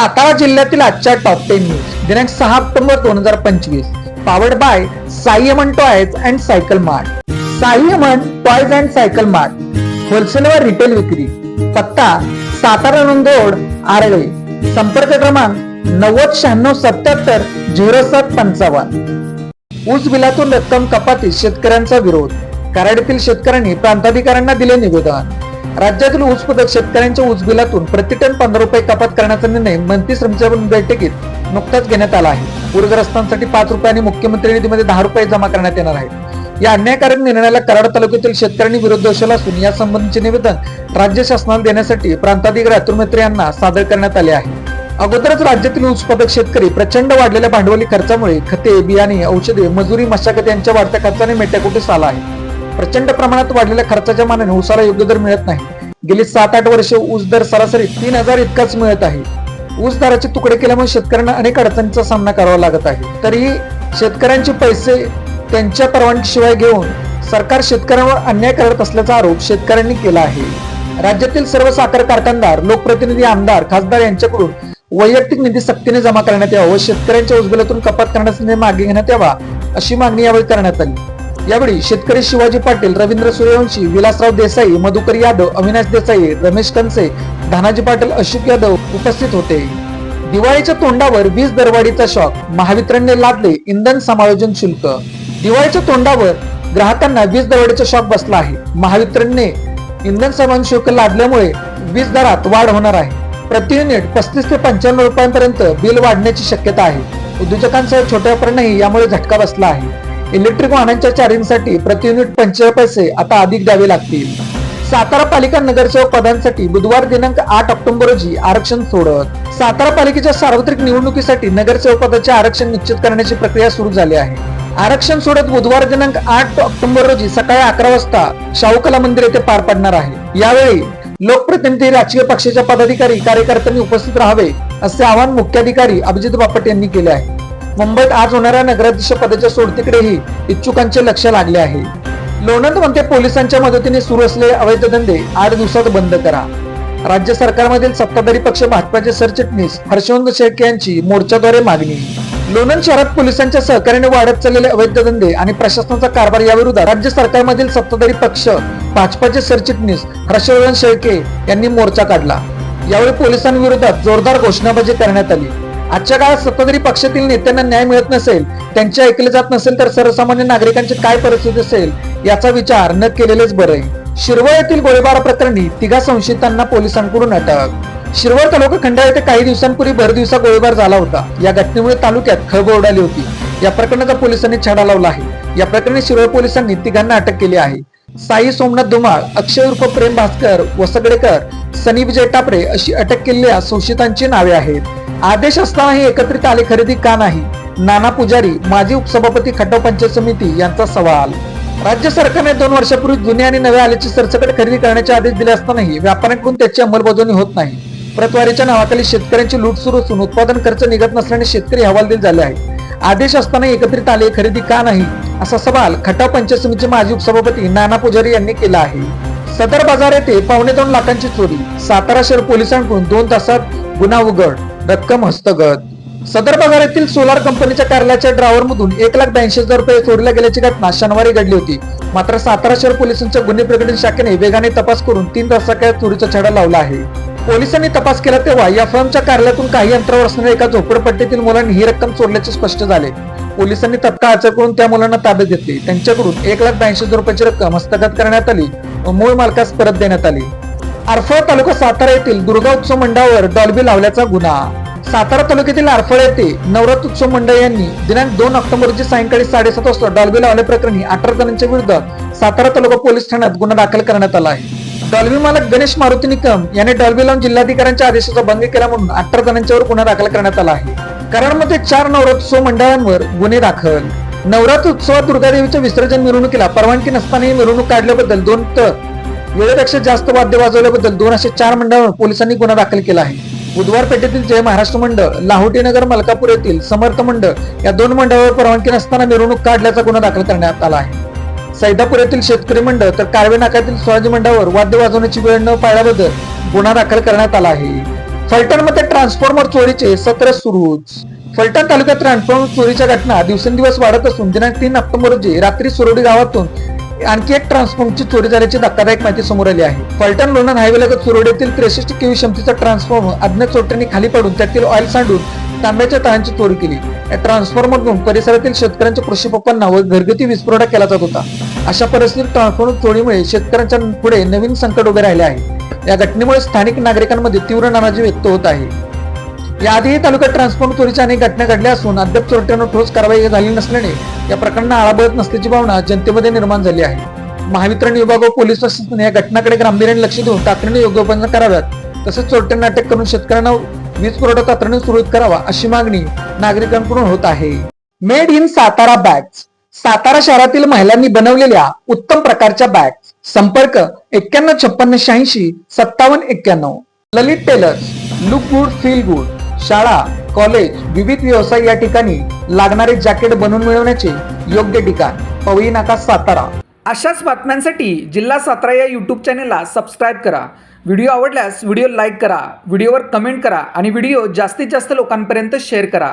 सातारा जिल्ह्यातील आजच्या top ten news दिनांक सहा ऑक्टोबर दोन हजार पंचवीस. Powered by Simon toys and cycle mart. Simon toys and cycle mart. Wholesale व रिटेल विक्री. पत्ता सातारा नंदोड आरळे. संपर्क क्रमांक नव्वद शहाण्णव सत्याहत्तर झिरो सात पंचावन्न. ऊस बिलातून रक्कम कपातीत शेतकऱ्यांचा विरोध. कराडीतील शेतकऱ्यांनी प्रांताधिकाऱ्यांना दिले निवेदन. राज्यातील ऊस शेतकऱ्यांच्या ऊस बिलातून प्रति टन पंधरा रुपये कपात करण्याचा निर्णय मंत्री समितीच्या बैठकीत नुकताच घेण्यात आला आहे. पूरग्रस्तांसाठी पाच रुपये आणि मुख्यमंत्री निधीमध्ये दहा रुपये जमा करण्यात येणार आहे या अन्यायकारक निर्णयाला कराड तालुक्यातील शेतकऱ्यांनी विरोध दर्शवला असून यासंबंधीचे निवेदन राज्य शासनाला देण्यासाठी प्रांताधिकारी अतुल यांना सादर करण्यात आले आहे. अगोदरच राज्यातील उत्पादक शेतकरी प्रचंड वाढलेल्या भांडवली खर्चामुळे खते बियाणे औषधे मजुरी मशागत यांच्या वाढत्या खर्चाने मेट्याकुटीस आला आहे. प्रचंड प्रमाणात वाढलेल्या खर्चाच्या मानाने ऊसाला योग्य दर मिळत नाही. गेली सात आठ वर्षे ऊस दर सरासरी तीन हजार इतकाच मिळत आहे. ऊस दराचे तुकडे केल्यामुळे शेतकऱ्यांना अनेक अडचणींचा सामना करावा लागत आहे. तरीही शेतकऱ्यांचे पैसे त्यांच्या परवानगीशिवाय घेऊन सरकार शेतकऱ्यांवर अन्याय करत असल्याचा आरोप शेतकऱ्यांनी केला आहे. राज्यातील सर्व साखर कारखानदार लोकप्रतिनिधी आमदार खासदार यांच्याकडून वैयक्तिक निधी सक्तीने जमा करण्यात यावा व शेतकऱ्यांच्या उजबलातून कपात करण्याचा निर्णय मागे घेण्यात यावा अशी मागणी यावेळी करण्यात आली. यावेळी शेतकरी शिवाजी पाटील रवींद्र सूर्यवंशी विलासराव देसाई मधुकर यादव अविनाश देसाई रमेश कनसे धानाजी पाटील अशोक यादव उपस्थित होते. दिवाळीच्या तोंडावर वीज दरवाढीचा शॉक महावितरणने लादले इंधन समायोजन शुल्क. दिवाळीच्या तोंडावर ग्राहकांना वीज दरवाढीचा शॉक बसला आहे. महावितरणने इंधन समायोजन शुल्क लादल्यामुळे वीज दरात वाढ होणार आहे. प्रति युनिट पस्तीस ते पंच्याण्णव रुपयांपर्यंत बिल वाढण्याची शक्यता आहे. उद्योजकांसह छोट्या व्यापाऱ्यांनाही यामुळे झटका बसला आहे. इलेक्ट्रिक वाहनांच्या चार्जिंगसाठी प्रति युनिट पंचेचाळीस पैसे आता अधिक द्यावे लागतील. सातारा पालिका नगरसेवक पदांसाठी बुधवार दिनांक आठ ऑक्टोबर रोजी आरक्षण सोडत. सातारा पालिकेच्या सार्वत्रिक निवडणुकीसाठी नगरसेवक पदाचे आरक्षण निश्चित करण्याची प्रक्रिया सुरू झाली आहे. आरक्षण सोडत बुधवार दिनांक आठ ऑक्टोबर रोजी सकाळी अकरा वाजता शाहू कला मंदिर येथे पार पडणार आहे. यावेळी लोकप्रतिनिधी राजकीय पक्षाच्या पदाधिकारी कार्यकर्त्यांनी उपस्थित राहावे असे आवाहन मुख्याधिकारी अभिजित बापट यांनी केले आहे. मुंबईत आज होणाऱ्या नगराध्यक्ष पदाच्या सोडतीकडेही इच्छुकांचे लक्ष लागले आहे. लोणंदमध्ये पोलिसांच्या मदतीने सुरू असलेले अवैध धंदे आठ दिवसात बंद करा. राज्य सरकारमधील सत्ताधारी पक्ष भाजपाचे सरचिटणीस हर्षवंत शेळके यांची मोर्चाद्वारे मागणी. लोणंद शहरात पोलिसांच्या सहकार्याने वाढत चाललेले अवैध धंदे आणि प्रशासनाचा कारभार याविरोधात राज्य सरकारमधील सत्ताधारी पक्ष भाजपाचे सरचिटणीस हर्षवर्धन शेळके यांनी मोर्चा काढला. यावेळी पोलिसांविरोधात जोरदार घोषणाबाजी करण्यात आली. आजच्या काळात सत्ताधारी पक्षातील नेत्यांना न्याय मिळत नसेल त्यांचे ऐकले जात नसेल तर सर्वसामान्य नागरिकांची काय परिस्थिती असेल याचा विचार न केलेलेच बरे. शिरवळ येथील गोळीबार प्रकरणी तिघा संशयितांना पोलिसांकडून अटक. शिरवळ तालुका खंडाळा येथे काही दिवसांपूर्वी भर दिवसा गोळीबार झाला होता. या घटनेमुळे तालुक्यात खळबळ उडाली होती. या प्रकरणाचा पोलिसांनी छडा लावला आहे. या प्रकरणी शिरवळ पोलिसांनी तिघांना अटक केली आहे. साई सोमनाथ धुमाळ अक्षय उर्फ प्रेम भास्कर वसगडेकर सनी विजय टापरे अशी अटक केलेल्या शोषितांची नावे आहेत. आदेश असतानाही एकत्रित आले खरेदी का नाही? नाना पुजारी माजी उपसभापती खटाव पंचायत समिती यांचा सवाल. राज्य सरकारने दोन वर्षापूर्वी जुन्या आणि नव्या आल्याची सरसकट खरेदी करण्याचे आदेश दिले असतानाही व्यापाऱ्यांकडून त्याची अंमलबजावणी होत नाही. प्रतवारीच्या नावाखाली शेतकऱ्यांची लूट सुरू असून उत्पादन खर्च निघत नसल्याने शेतकरी हवालदिल झाले आहे आदेश असताना एकत्रित आले खरेदी का नाही? असा सवाल खटाव पंचायत समितीचे माजी उपसभापती नाना पुजारी यांनी केला आहे. सदर बाजार येथे पावणे दोन लाखांची चोरी सातारा शहर पोलिसांकडून दोन तासात गुन्हा उघड रक्कम हस्तगत. सदर बाजार येथील सोलार कंपनीच्या कार्यालयाच्या ड्रायव्हर मधून एक लाख ब्याऐंशी हजार रुपये चोरीला गेल्याची घटना शनिवारी घडली होती. मात्र सातारा शहर पोलिसांच्या गुन्हे प्रकरण शाखेने वेगाने तपास करून तीन तासाच्या चोरीचा छडा लावला आहे. पोलिसांनी तपास केला तेव्हा या फर्मच्या कार्यालयातून काही अंतरावर असणाऱ्या एका झोपडपट्टीतील मुलांनी ही रक्कम चोरल्याचे स्पष्ट झाले. पोलिसांनी तत्काळ अचक करून त्या मुलांना ताब्यात घेतले. त्यांच्याकडून एक लाख ब्याऐंशी हजार रुपयाची रक्कम हस्तगत करण्यात आली व मूळ मालकास परत देण्यात आली. आरफळ तालुका सातारा येथील दुर्गा उत्सव मंडळावर डॉल्बी लावल्याचा गुन्हा. सातारा तालुक्यातील आरफळ येथे नवरात्र उत्सव मंडळ यांनी दिनांक दोन ऑक्टोबर रोजी सायंकाळी साडेसात वाजता डॉल्बी लावल्याप्रकरणी अठरा जणांच्या विरुद्ध सातारा तालुका पोलीस ठाण्यात गुन्हा दाखल करण्यात आला आहे. डॉल्बी मालक गणेश मारुती निकम याने डॉल्बी लावून जिल्हाधिकाऱ्यांच्या आदेशाचा भंग केला म्हणून अठरा जणांच्यावर गुन्हा दाखल करण्यात आला आहे. कराडमध्ये चार नवरात्रोत्सव मंडळांवर गुन्हे दाखल. नवरात्र उत्सवात दुर्गादेवीच्या विसर्जन मिरवणुकीला परवानगी नसतानाही मिरवणूक काढल्याबद्दल दोन तर वेळेपेक्षा जास्त वाद्य वाजवल्याबद्दल दोन असे चार मंडळांवर पोलिसांनी गुन्हा दाखल केला आहे. बुधवार पेठेतील जय महाराष्ट्र मंडळ लाहोटीनगर मलकापूर येथील समर्थ मंडळ या दोन मंडळावर परवानगी नसताना मिरवणूक काढल्याचा गुन्हा दाखल करण्यात आला आहे. सैदापूर येथील शेतकरी मंडळ तर कारवे नाक्यातील स्वराज्य मंडळावर वाद्य वाजवण्याची वेळ न पाळल्याबद्दल गुन्हा दाखल करण्यात आला आहे. फलटणमध्ये ट्रान्सफॉर्मर चोरीचे सत्र सुरूच. फलटण तालुक्यात ट्रान्सफॉर्मर चोरीच्या घटना दिवसेंदिवस वाढत असून दिनांक तीन ऑक्टोबर रोजी रात्री सुरोडी गावातून आणखी एक ट्रान्सफॉर्मरची चोरी झाल्याची धक्कादायक माहिती समोर आली आहे. फलटण लोणंद हायवेलगत सुरोडीतील त्रेसष्ट केवी क्षमतेचा ट्रान्सफॉर्मर अज्ञात चोरट्यांनी खाली पडून त्यातील ऑइल सांडून तांब्याच्या तळांची चोरी केली. या ट्रान्सफॉर्मरमधून परिसरातील शेतकऱ्यांच्या कृषीपप्पांना व घरगुती वीज पुरवठा केला जात होता. अशा परिस्थितीत ट्रान्सफॉर्मर चोरीमुळे शेतकऱ्यांच्या पुढे नवीन संकट उभे राहिले आहे. या घटनेमुळे स्थानिक नागरिकांमध्ये तीव्र नाराजी व्यक्त होत आहे. याआधीही तालुक्यात ट्रान्सफॉर्मर चोरीच्या अनेक घटना घडल्या असून अद्याप चोरट्यांवर ठोस कारवाई झाली नसल्याने या प्रकरणांना आळा बळत नसल्याची भावना जनतेमध्ये निर्माण झाली आहे. महावितरण विभाग व पोलीस प्रशासन या घटनाकडे गांभीर्याने लक्ष देऊन तातडीने योग्य उपाययोजना कराव्यात तसेच चोरट्यांना अटक करून शेतकऱ्यांना वीज पुरवठा तातडीने सुरळीत करावा अशी मागणी नागरिकांकडून होत आहे. Made in Satara bags Satara शहरातील महिलांनी बनवलेल्या उत्तम प्रकारच्या बॅग्स संपर्क एक्क्याण्णव छप्पन्न शहाऐंशी सत्तावन्न एक्क्याण्णव. Lalit tailors look good feel good शाळा कॉलेज विविध व्यवसाय या ठिकाणी लागणारे जॅकेट बनवून मिळवण्याचे योग्य ठिकाण. पवई नाका सातारा. अशाच बातम्यांसाठी जिल्हा सातारा या यूट्यूब चॅनेलला सबस्क्राईब करा. व्हिडिओ आवडल्यास व्हिडिओ लाईक करा व्हिडिओवर कमेंट करा आणि व्हिडिओ जास्तीत जास्त लोकांपर्यंत शेअर करा.